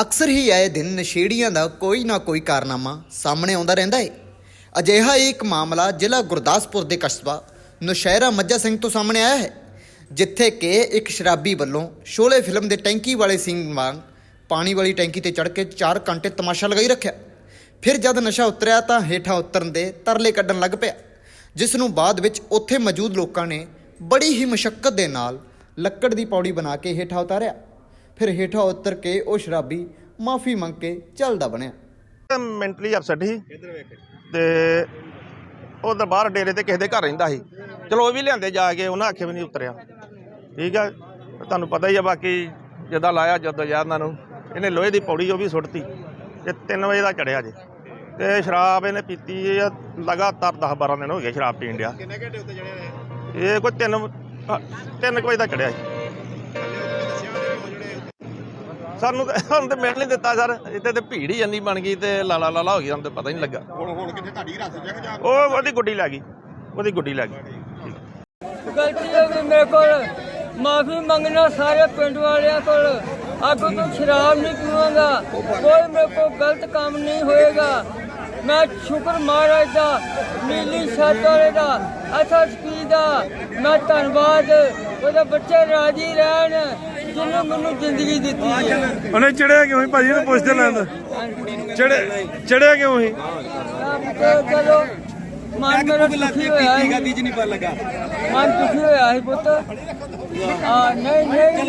ਅਕਸਰ ਹੀ ਆਏ ਦਿਨ ਨਸ਼ੇੜੀਆਂ ਦਾ ਕੋਈ ਨਾ ਕੋਈ ਕਾਰਨਾਮਾ ਸਾਹਮਣੇ ਆਉਂਦਾ ਰਹਿੰਦਾ ਹੈ ਅਜਿਹਾ ਹੀ ਇੱਕ ਮਾਮਲਾ ਜ਼ਿਲ੍ਹਾ ਗੁਰਦਾਸਪੁਰ ਦੇ ਕਸਬਾ ਨੁਸ਼ਹਿਰਾ ਮੱਝਾ ਸਿੰਘ ਤੋਂ ਸਾਹਮਣੇ ਆਇਆ ਹੈ, ਜਿੱਥੇ ਕਿ ਇੱਕ ਸ਼ਰਾਬੀ ਵੱਲੋਂ ਸ਼ੋਲੇ ਫਿਲਮ ਦੇ ਟੈਂਕੀ ਵਾਲੇ ਸਿੰਘ ਵਾਂਗ ਪਾਣੀ ਵਾਲੀ ਟੈਂਕੀ ਤੇ ਚੜ੍ਹ ਕੇ 4 ਘੰਟੇ ਤਮਾਸ਼ਾ ਲਗਾਈ ਰੱਖਿਆ। ਫਿਰ ਜਦ ਨਸ਼ਾ ਉਤਰਿਆ ਤਾਂ ਹੇਠਾਂ ਉਤਰਨ ਦੇ ਤਰਲੇ ਕੱਢਣ ਲੱਗ ਪਿਆ, ਜਿਸ ਨੂੰ ਬਾਅਦ ਵਿੱਚ ਉੱਥੇ ਮੌਜੂਦ ਲੋਕਾਂ ਨੇ ਬੜੀ ਹੀ ਮੁਸ਼ਕਲ ਦੇ ਨਾਲ ਲੱਕੜ ਦੀ ਪੌੜੀ ਬਣਾ ਕੇ ਹੇਠਾਂ ਉਤਾਰਿਆ। ਫਿਰ ਹੇਠਾਂ ਉਤਰ ਕੇ ਉਹ ਸ਼ਰਾਬੀ ਮਾਫੀ ਮੰਗ ਕੇ ਚੱਲਦਾ ਬਣਿਆ। ਮੈਂਟਲੀ ਅਪਸੈਟ ਸੀ। ਤੇ ਉਹ ਤਾਂ ਬਾਹਰ ਡੇਰੇ ਤੇ ਕਿਸੇ ਦੇ ਘਰ ਰਹਿੰਦਾ ਸੀ। ਚਲੋ ਉਹ ਵੀ ਲਿਆਂਦੇ ਜਾ ਕੇ ਉਹਨਾਂ ਆਖੇ ਵੀ ਨਹੀਂ ਉਤਰਿਆ। ਠੀਕ ਆ ਤੁਹਾਨੂੰ ਪਤਾ ਹੀ ਆ ਬਾਕੀ ਜਦਾਂ ਲਾਇਆ ਜਦੋਂ ਯਾਰ ਨੂੰ ਇਹਨੇ ਲੋਹੇ ਦੀ ਪੌੜੀ ਉਹ ਵੀ ਸੁੱਟਤੀ। ਤੇ 3 ਵਜੇ ਦਾ ਚੜਿਆ ਜੇ। ਤੇ ਸ਼ਰਾਬ ਇਹਨੇ ਪੀਤੀ ਲਗਾਤਾਰ 10 12 ਦਿਨ ਹੋ ਗਏ ਸ਼ਰਾਬ ਪੀਣ ਡਿਆ। ਕਿੰਨੇ ਘੰਟੇ ਉੱਤੇ ਚੜਿਆ ਇਹ? ਕੋਈ 3 3 ਵਜੇ ਦਾ ਚੜਿਆ ਸੀ। ਸਾਨੂੰ ਤਾਂ ਸਾਨੂੰ ਤਾਂ ਮਿਲ ਨਹੀਂ ਦਿੱਤਾ ਸਰ। ਇੱਥੇ ਤੇ ਭੀੜ ਹੀ ਇੰਨੀ ਬਣ ਗਈ ਤੇ ਲਾਲਾ ਲਾਲਾ ਹੋ ਗਈ ਸਾਨੂੰ ਤਾਂ ਪਤਾ ਹੀ ਨਹੀਂ ਲੱਗਾ। ਹੁਣ ਹੁਣ ਕਿੱਥੇ ਤੁਹਾਡੀ ਰਾਤ ਜਗ ਜਾ ਉਹ ਉਹਦੀ ਗੁੱਡੀ ਲੈ ਗਈ। ਉਹਦੀ ਗੁੱਡੀ ਲੈ ਗਈ। ਗਲਤੀ ਹੋ ਗਈ ਮੇਰੇ ਕੋਲ। ਮਾਫੀ ਮੰਗਣਾ ਸਾਰੇ ਪਿੰਡ ਵਾਲਿਆਂ ਕੋਲ। ਅੱਗੋਂ ਤੋਂ ਸ਼ਰਾਬ ਨਹੀਂ ਪੀਵਾਂਗਾ। ਕੋਈ ਮੇਰੇ ਕੋਲ ਗਲਤ ਕੰਮ ਨਹੀਂ ਹੋਏਗਾ। ਮੈਂ ਸ਼ੁਕਰ ਮਹਾਰਾਜ ਦਾ ਨੀਲੀ ਛੱਤ ਵਾਲੇ ਦਾ ਅਸਾ ਸਕੀ ਦਾ। ਮੈਂ ਧੰਨਵਾਦ। ਉਹਦੇ ਬੱਚੇ ਰਾਜੀ ਰਹਿਣ। ਜਿਹਨੇ ਮੈਨੂੰ ਜ਼ਿੰਦਗੀ ਦਿੱਤੀ ਹੈ। ਉਹਨੇ ਚੜਿਆ ਕਿਉਂ ਸੀ ਭਾਜੀ? ਇਹਨੂੰ ਪੁੱਛਦੇ ਲੈਂਦਾ ਚੜੇ ਚੜਿਆ ਕਿਉਂ ਸੀ? ਤੇ ਚਲੋ ਮਨ ਮੇਰਾ ਦੁਖੀ ਹੋਇਆ ਸੀ। ਨਹੀਂ ਪਤਾ ਲੱਗਾ। ਮਨ ਦੁਖੀ ਹੋਇਆ ਸੀ ਪੁੱਤ। ਆ ਨਹੀਂ ਨਹੀਂ।